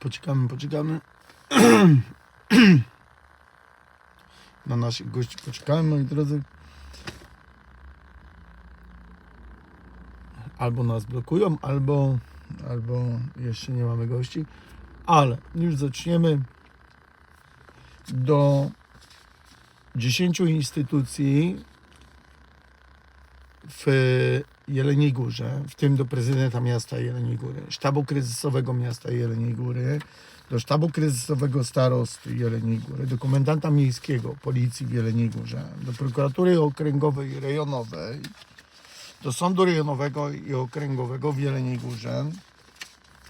Poczekamy, poczekamy. Na naszych gości poczekamy, moi drodzy. Albo nas blokują, albo, albo jeszcze nie mamy gości. Ale już zaczniemy. Do 10 instytucji w Jeleniej Górze, w tym do prezydenta miasta Jeleniej Góry, sztabu kryzysowego miasta Jeleniej Góry, do sztabu kryzysowego starosty Jeleniej Góry, do komendanta miejskiego policji w Jeleniej Górze, do prokuratury okręgowej i rejonowej, do sądu rejonowego i okręgowego w Jeleniej Górze.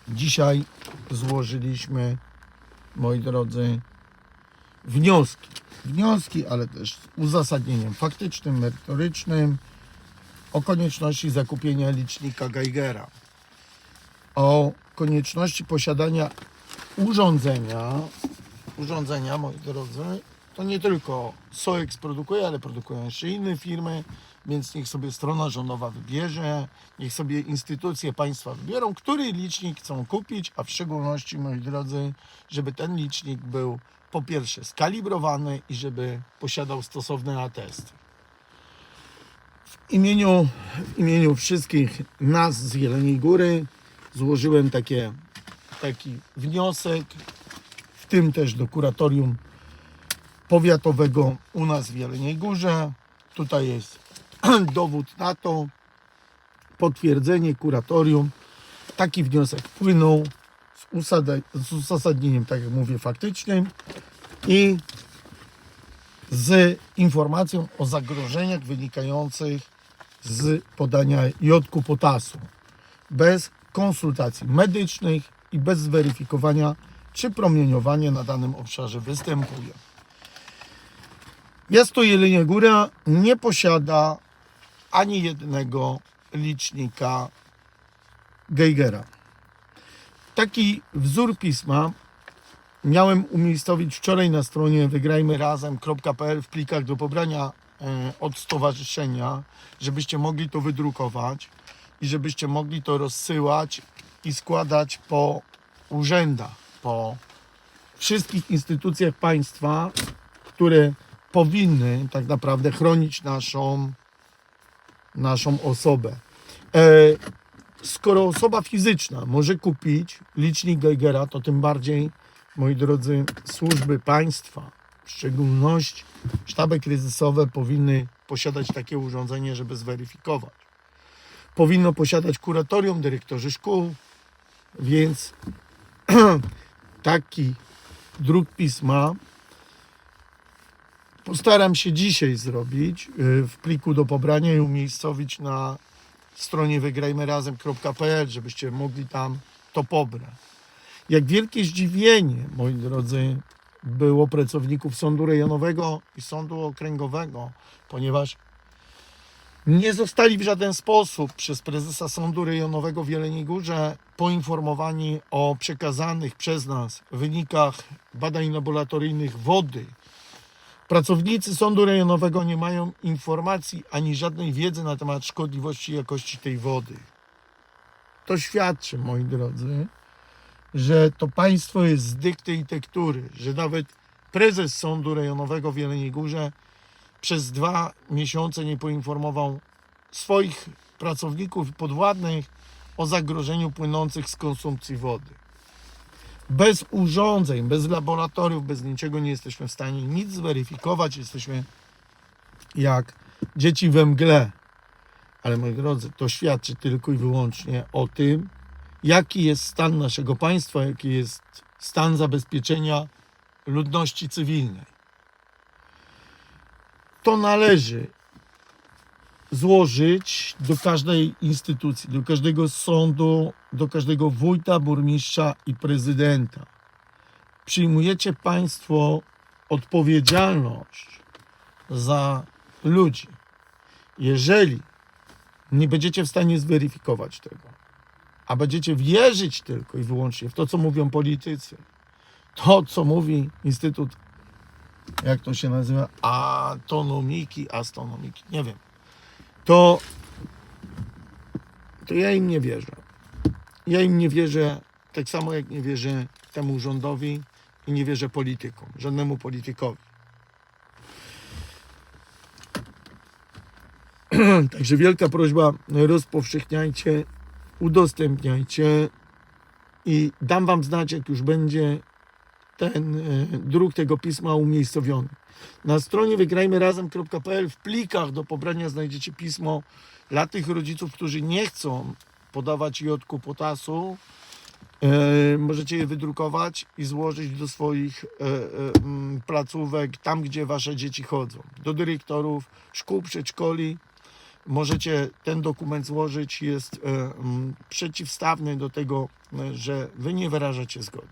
Dzisiaj złożyliśmy, moi drodzy, wnioski. Wnioski, ale też z uzasadnieniem faktycznym, merytorycznym, o konieczności zakupienia licznika Geigera, o konieczności posiadania urządzenia, urządzenia, moi drodzy, to nie tylko SOEX produkuje, ale produkują jeszcze inne firmy, więc niech sobie strona rządowa wybierze, niech sobie instytucje państwa wybiorą, który licznik chcą kupić, a w szczególności, moi drodzy, żeby ten licznik był po pierwsze skalibrowany i żeby posiadał stosowne atesty. W imieniu, w imieniu wszystkich nas z Jeleniej Góry złożyłem takie, taki wniosek, w tym też do kuratorium powiatowego u nas w Jeleniej Górze. Tutaj jest dowód na to, potwierdzenie kuratorium. Taki wniosek wpłynął z, usada- z uzasadnieniem, tak jak mówię, faktycznym i z informacją o zagrożeniach wynikających z podania jodku potasu bez konsultacji medycznych i bez zweryfikowania, czy promieniowanie na danym obszarze występuje. Miasto Jelenie Góra nie posiada ani jednego licznika Geigera. Taki wzór pisma miałem umiejscowić wczoraj na stronie wygrajmyrazem.pl w plikach do pobrania e, od stowarzyszenia, żebyście mogli to wydrukować i żebyście mogli to rozsyłać i składać po urzędach, po wszystkich instytucjach państwa, które powinny tak naprawdę chronić naszą, naszą osobę. E, skoro osoba fizyczna może kupić licznik Geigera, to tym bardziej, moi drodzy, służby państwa, w szczególności sztaby kryzysowe powinny posiadać takie urządzenie, żeby zweryfikować. Powinno posiadać kuratorium, dyrektorzy szkół, więc taki druk pisma postaram się dzisiaj zrobić y, w pliku do pobrania i umiejscowić na stronie wygrajmyrazem.pl, żebyście mogli tam to pobrać. Jak wielkie zdziwienie, moi drodzy, było pracowników Sądu Rejonowego i Sądu Okręgowego, ponieważ nie zostali w żaden sposób przez prezesa Sądu Rejonowego w Jeleniej Górze poinformowani o przekazanych przez nas wynikach badań laboratoryjnych wody. Pracownicy Sądu Rejonowego nie mają informacji ani żadnej wiedzy na temat szkodliwości i jakości tej wody. To świadczy, moi drodzy, że to państwo jest z dykty i tektury, że nawet prezes Sądu Rejonowego w Jeleniej Górze przez dwa miesiące nie poinformował swoich pracowników i podwładnych o zagrożeniu płynących z konsumpcji wody. Bez urządzeń, bez laboratoriów, bez niczego nie jesteśmy w stanie nic zweryfikować. Jesteśmy jak dzieci we mgle. Ale moi drodzy, to świadczy tylko i wyłącznie o tym, jaki jest stan naszego państwa, jaki jest stan zabezpieczenia ludności cywilnej. To należy złożyć do każdej instytucji, do każdego sądu, do każdego wójta, burmistrza i prezydenta. Przyjmujecie Państwo odpowiedzialność za ludzi. Jeżeli nie będziecie w stanie zweryfikować tego, a będziecie wierzyć tylko i wyłącznie w to, co mówią politycy, to, co mówi Instytut, jak to się nazywa, atonomiki, astronomiki, nie wiem, to, to ja im nie wierzę. Ja im nie wierzę Tak samo jak nie wierzę temu rządowi i nie wierzę politykom, żadnemu politykowi. Także wielka prośba, rozpowszechniajcie, udostępniajcie i dam wam znać, jak już będzie ten e, druk tego pisma umiejscowiony. Na stronie wygrajmyrazem.pl w plikach do pobrania znajdziecie pismo dla tych rodziców, którzy nie chcą podawać jodku potasu. E, możecie je wydrukować i złożyć do swoich e, e, placówek, tam gdzie wasze dzieci chodzą. Do dyrektorów szkół, przedszkoli. Możecie ten dokument złożyć. Jest e, przeciwstawny do tego, e, że wy nie wyrażacie zgody.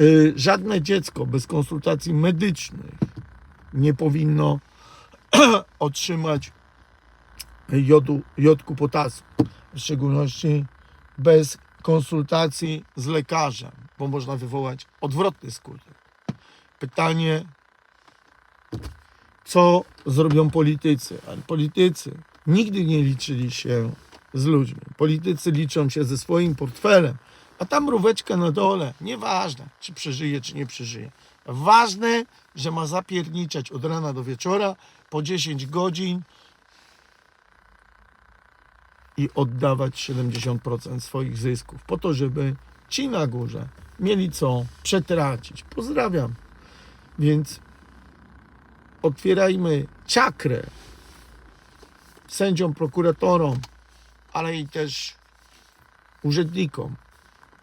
E, żadne dziecko bez konsultacji medycznych nie powinno otrzymać jodu, jodku potasu. W szczególności bez konsultacji z lekarzem, bo można wywołać odwrotny skutek. Pytanie, co zrobią politycy? Politycy nigdy nie liczyli się z ludźmi. Politycy liczą się ze swoim portfelem, a tam mróweczka na dole, nieważne, czy przeżyje, czy nie przeżyje. Ważne, że ma zapierniczać od rana do wieczora po 10 godzin i oddawać 70% swoich zysków, po to, żeby ci na górze mieli co przetracić. Pozdrawiam. Więc otwierajmy czakrę sędziom, prokuratorom, ale i też urzędnikom,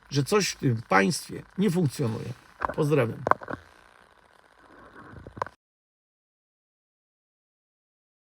że coś w tym państwie nie funkcjonuje. Pozdrawiam.